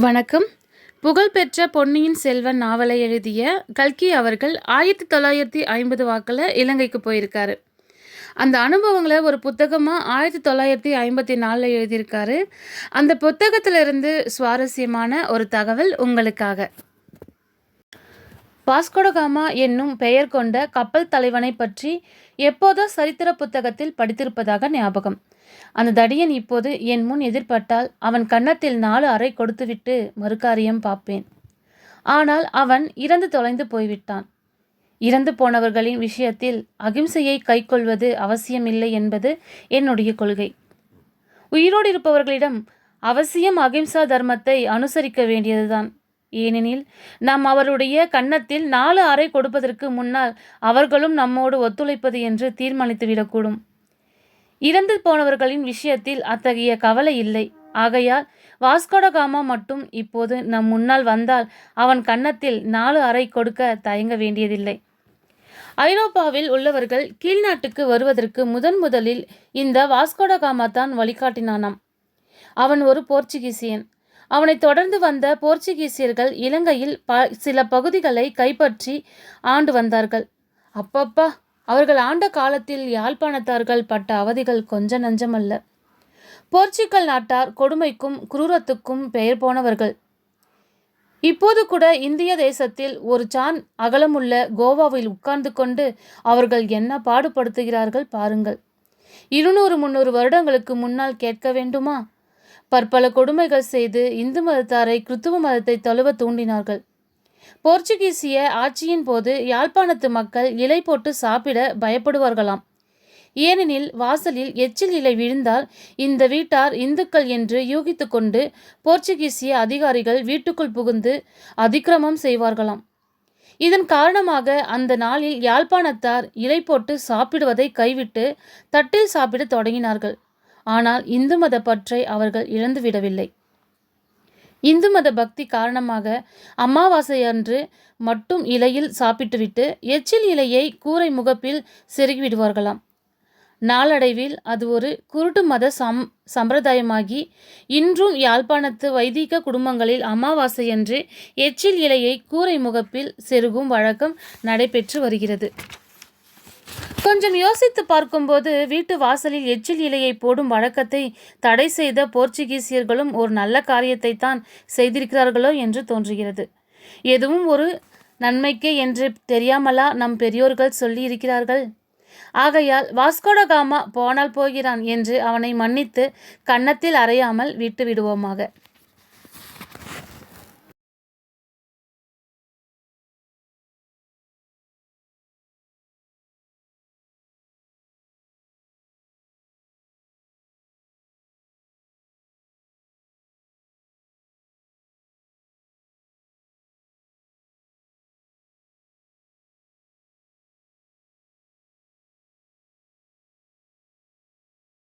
வணக்கம். புகழ்பெற்ற பொன்னியின் செல்வன் நாவலை எழுதிய கல்கி அவர்கள் ஆயிரத்தி தொள்ளாயிரத்தி ஐம்பது வாக்கில் இலங்கைக்கு போயிருக்காரு. அந்த அனுபவங்களை ஒரு புத்தகமாக ஆயிரத்தி தொள்ளாயிரத்தி ஐம்பத்தி நாலில் எழுதியிருக்காரு. அந்த புத்தகத்திலிருந்து சுவாரஸ்யமான ஒரு தகவல் உங்களுக்காக. வாஸ்கோடகாமா என்னும் பெயர் கொண்ட கப்பல் தலைவனை பற்றி எப்போதோ சரித்திர புத்தகத்தில் படித்திருப்பதாக ஞாபகம். அந்த தடியன் இப்போது என் முன் எதிர்பட்டால் அவன் கன்னத்தில் நாலு அறை கொடுத்துவிட்டு மறுகாரியம் பார்ப்பேன். ஆனால் அவன் இறந்து தொலைந்து போய்விட்டான். இறந்து போனவர்களின் விஷயத்தில் அகிம்சையை கைக்கொள்வது அவசியமில்லை என்பது என்னுடைய கொள்கை. உயிரோடு இருப்பவர்களிடம் அவசியம் அகிம்சா தர்மத்தை அனுசரிக்க வேண்டியதுதான். ஏனெனில் நாம் அவருடைய கன்னத்தில் நாலு அறை கொடுப்பதற்கு முன்னால் அவர்களும் நம்மோடு ஒத்துழைப்பது என்று தீர்மானித்துவிடக்கூடும். இறந்து போனவர்களின் விஷயத்தில் அத்தகைய கவலை இல்லை. ஆகையால் வாஸ்கோடகாமா மட்டும் இப்போது நம் முன்னால் வந்தால் அவன் கன்னத்தில் நாலு அறை கொடுக்க தயங்க வேண்டியதில்லை. ஐரோப்பாவில் உள்ளவர்கள் கீழ்நாட்டுக்கு வருவதற்கு முதன் முதலில் இந்த வாஸ்கோடகாமா தான் வழிகாட்டினானாம். அவன் ஒரு போர்ச்சுகீசியன். அவனை தொடர்ந்து வந்த போர்ச்சுகீசியர்கள் இலங்கையில் ப சில பகுதிகளை கைப்பற்றி ஆண்டு வந்தார்கள். அப்பப்பா அவர்கள் ஆண்ட காலத்தில் யாழ்ப்பாணத்தார்கள் பட்ட அவதிகள் கொஞ்ச நஞ்சமல்ல போர்ச்சுகல் நாட்டார் கொடுமைக்கும் குரூரத்துக்கும் பெயர் போனவர்கள். இப்போது கூட இந்திய தேசத்தில் ஒரு சான் அகலமுள்ள கோவாவில் உட்கார்ந்து கொண்டு அவர்கள் என்ன பாடுபடுத்துகிறார்கள் பாருங்கள். இருநூறு முந்நூறு வருடங்களுக்கு முன்னால் கேட்க வேண்டுமா? பற்பல கொடுமைகள் செய்து இந்து மதத்தாரை கிறித்துவ மதத்தை தழுவ தூண்டினார்கள். போர்ச்சுகீசிய ஆட்சியின் போது யாழ்ப்பாணத்து மக்கள் இலை போட்டு சாப்பிட பயப்படுவார்களாம். ஏனெனில் வாசலில் எச்சில் இலை விழுந்தால் இந்த வீட்டார் இந்துக்கள் என்று யூகித்து கொண்டு போர்ச்சுகீசிய அதிகாரிகள் வீட்டுக்குள் புகுந்து அதிக்கிரமம் செய்வார்களாம். இதன் காரணமாக அந்த நாளில் யாழ்ப்பாணத்தார் இலை போட்டு சாப்பிடுவதை கைவிட்டு தட்டில் சாப்பிட தொடங்கினார்கள். ஆனால் இந்து மத பற்றை அவர்கள் இழந்துவிடவில்லை. இந்து மத பக்தி காரணமாக அமாவாசை அன்று மட்டும் இலையில் சாப்பிட்டுவிட்டு எச்சில் இலையை கூரை முகப்பில் செருகிவிடுவார்களாம். நாளடைவில் அது ஒரு குருட்டு மத சம் சம்பிரதாயமாகி இன்றும் யாழ்ப்பாணத்து வைதிக குடும்பங்களில் அமாவாசையன்று எச்சில் இலையை கூரை முகப்பில் செருகும் வழக்கம் நடைபெற்று வருகிறது. கொஞ்சம் யோசித்து பார்க்கும்போது வீட்டு வாசலில் எச்சில் இலையை போடும் வழக்கத்தை தடை செய்த போர்ச்சுகீசியர்களும் ஒரு நல்ல காரியத்தை தான் செய்திருக்கிறார்களோ என்று தோன்றுகிறது. எதுவும் ஒரு நன்மைக்கே என்று தெரியாமலா நம் பெரியோர்கள் சொல்லி இருக்கிறார்கள் ஆகையால் வாஸ்கோடகாமா போனால் போகிறான் என்று அவனை மன்னித்து கன்னத்தில் அறையாமல் விட்டு விடுவோமாக